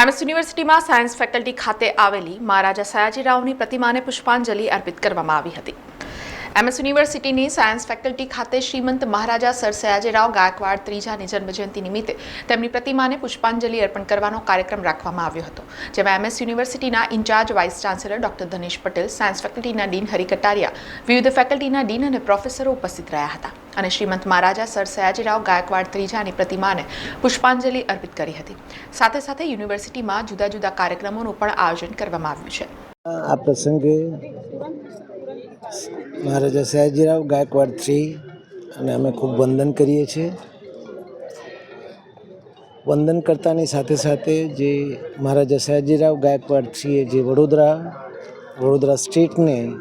MS યુનિવર્સિટીમાં science faculty ખાતે આવેલી મહારાજા સયાજીરાવની પ્રતિમાને પુષ્પાંજલિ અર્પિત કરવામાં આવી હતી. એમએસ યુનિવર્સિટીની સાયન્સ ફેકલ્ટી ખાતે શ્રીમંત મહારાજા સર સયાજીરાવ ગાયકવાડ ત્રીજાની જન્મજયંતિ નિમિત્તે તેમની પ્રતિમાને પુષ્પાંજલિ અર્પણ કરવાનો કાર્યક્રમ રાખવામાં આવ્યો હતો, જેમાં એમએસ યુનિવર્સિટીના incharge vice chancellor doctor Dhanesh Patel, science ફેકલ્ટીના dean Hari Kataria વિવિધ ફેકલ્ટીના ડીન અને પ્રોફેસરો ઉપસ્થિત રહ્યા હતા અને શ્રીમંત મહારાજા સર સયાજીરાવ ગાયકવાડ ત્રીજાની પ્રતિમાને પુષ્પાંજલિ અર્પિત કરી હતી. સાથે સાથે યુનિવર્સિટીમાં જુદા જુદા કાર્યક્રમોનું પણ આયોજન કરવામાં આવ્યું છે. આ પ્રસંગે મહારાજા સયાજીરાવ ગાયકવાડ થ્રી, અને અમે ખૂબ વંદન કરીએ છીએ. વંદન કરતાની સાથે સાથે જે મહારાજા સયાજીરાવ ગાયકવાડ થ્રીએ જે વડોદરા વડોદરા સ્ટેટને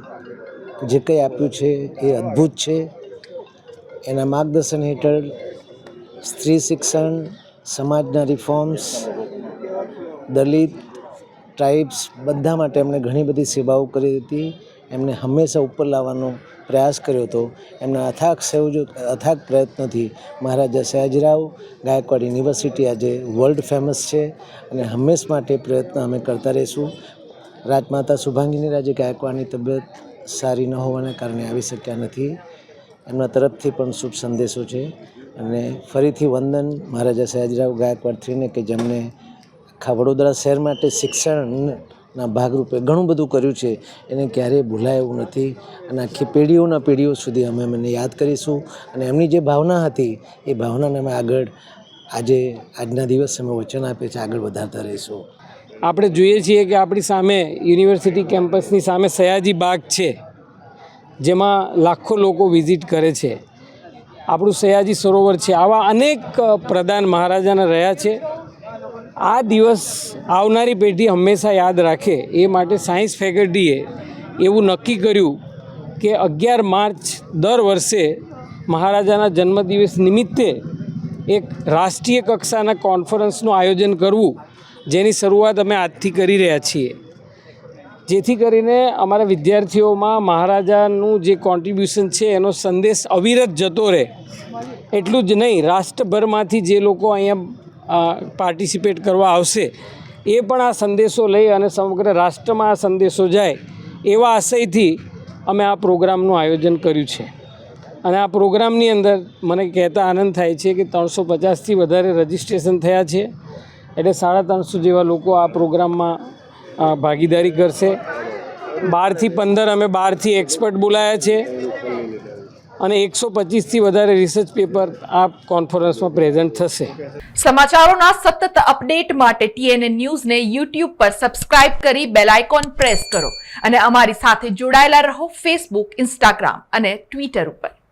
જે કંઈ આપ્યું છે એ અદ્ભુત છે. એના માર્ગદર્શન હેઠળ સ્ત્રી શિક્ષણ, સમાજના રિફોર્મ્સ, દલિત, ટ્રાઇબ્સ, બધા માટે એમણે ઘણી બધી સેવાઓ કરી હતી. એમને હંમેશા ઉપર લાવવાનો પ્રયાસ કર્યો હતો. એમના અથાગ સંયોજો અથાગ પ્રયત્નથી મહારાજા સયાજીરાવ ગાયકવાડ યુનિવર્સિટી આજે વર્લ્ડ ફેમસ છે અને હંમેશ માટે પ્રયત્ન અમે કરતા રહીશું. રાજમાતા શુભાંગીની રાજે ગાયકવાડની તબિયત સારી ન હોવાના કારણે આવી શક્યા નથી. એમના તરફથી પણ શુભ સંદેશો છે અને ફરીથી વંદન મહારાજા સયાજીરાવ ગાયકવાડ થ્રીને કે જેમને આખા વડોદરા શહેર માટે શિક્ષણના ભાગરૂપે ઘણું બધું કર્યું છે. એને ક્યારેય ભૂલાય એવું નથી. અને આખી પેઢીઓના પેઢીઓ સુધી અમે એમને યાદ કરીશું. અને એમની જે ભાવના હતી, એ ભાવનાને અમે આગળ આજે, આજના દિવસે અમે વચન આપે છે આગળ વધારતા રહીશું. આપણે જોઈએ છીએ કે આપણી સામે યુનિવર્સિટી કેમ્પસની સામે સયાજી બાગ છે, જેમાં લાખો લોકો વિઝિટ કરે છે. આપણું સયાજી સરોવર છે. આવા અનેક પ્રધાન મહારાજાના રહ્યા છે. આ દિવસ આવનારી પેઢી હંમેશા યાદ રાખે. એ માટે સાયન્સ ફેકલ્ટીએ એવું નક્કી કર્યું કે અગિયાર માર્ચ દર વર્ષે મહારાજાના જન્મદિવસ નિમિત્તે એક રાષ્ટ્રીય કક્ષાના કોન્ફરન્સનું આયોજન કરવું, જેની શરૂઆત અમે આજથી કરી રહ્યા છીએ. જેથી કરીને અમારા વિદ્યાર્થીઓમાં મહારાજાનું જે કોન્ટ્રીબ્યુશન છે, એનો સંદેશ અવિરત જતો રહે. એટલું જ નહીં, રાષ્ટ્રભરમાંથી જે લોકો અહીંયા પાર્ટિસિપેટ કરવા આવશે, એ પણ આ સંદેશો લઈ અને સમગ્ર રાષ્ટ્રમાં આ સંદેશો જાય, એવા આશયથી અમે આ પ્રોગ્રામનું આયોજન કર્યું છે. અને આ પ્રોગ્રામની અંદર મને કહેતા આનંદ થાય છે કે ત્રણસો પચાસથી વધારે રજિસ્ટ્રેશન થયા છે, એટલે સાડા ત્રણસો જેવા લોકો આ પ્રોગ્રામમાં ભાગીદારી કરશે. બારથી પંદર અમે બારથી એક્સપર્ટ બોલાયા છે. અને એકસો પચીસથી વધારે રિસર્ચ પેપર આ કોન્ફરન્સમાં પ્રેઝન્ટ થશે. સમાચારોના સતત અપડેટ માટે ટીએનએ ન્યૂઝને યુટ્યુબ પર સબસ્ક્રાઇબ કરી બેલ આઇકોન પ્રેસ કરો અને અમારી સાથે જોડાયેલા રહો ફેસબુક ઇન્સ્ટાગ્રામ અને ટ્વિટર ઉપર.